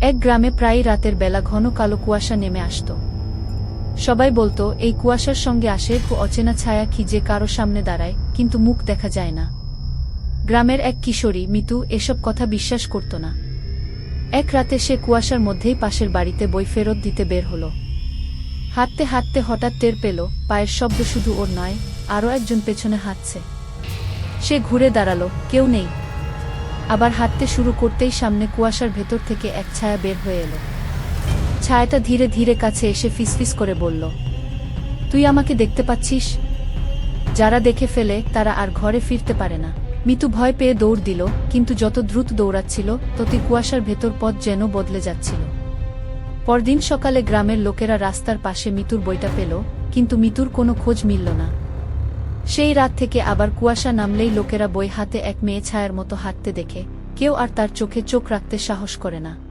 এক গ্রামে প্রায় রাতের বেলা ঘন কালো কুয়াশা নেমে আসত। সবাই বলতো, এই কুয়াশার সঙ্গে আসে অচেনা ছায়া কি যে কারও সামনে দাঁড়ায়, কিন্তু মুখ দেখা যায় না। গ্রামের এক কিশোরী, মিতু, এসব কথা বিশ্বাস করত না। এক রাতে সে কুয়াশার মধ্যেই পাশের বাড়িতে বই ফেরত দিতে বের হলো। হাঁটতে হাঁটতে হঠাৎ টের পেল, পায়ের শব্দ শুধু ওর নয়, আরও একজন পেছনে হাঁটছে। সে ঘুরে দাঁড়াল, কেউ নেই। আবার হাঁটতে শুরু করতেই সামনে কুয়াশার ভেতর থেকে এক ছায়া বের হয়ে এলো। ছায়াটা ধীরে ধীরে কাছে এসে ফিসফিস করে বলল, তুই আমাকে দেখতে পাচ্ছিস? যারা দেখে ফেলে তারা আর ঘরে ফিরতে পারে না। মিতু ভয় পেয়ে দৌড় দিল, কিন্তু যত দ্রুত দৌড়াচ্ছিল, ততই কুয়াশার ভেতর পথ যেন বদলে যাচ্ছিল। পরদিন সকালে গ্রামের লোকেরা রাস্তার পাশে মিতুর বইটা পেল, কিন্তু মিতুর কোনো খোঁজ মিলল না। সেই রাত থেকে আবার কুয়াশা নামলেই লোকেরা বই হাতে এক মেয়ে ছায়ার মতো হাঁটতে দেখে, কেউ আর তার চোখে চোখ রাখতে সাহস করে না।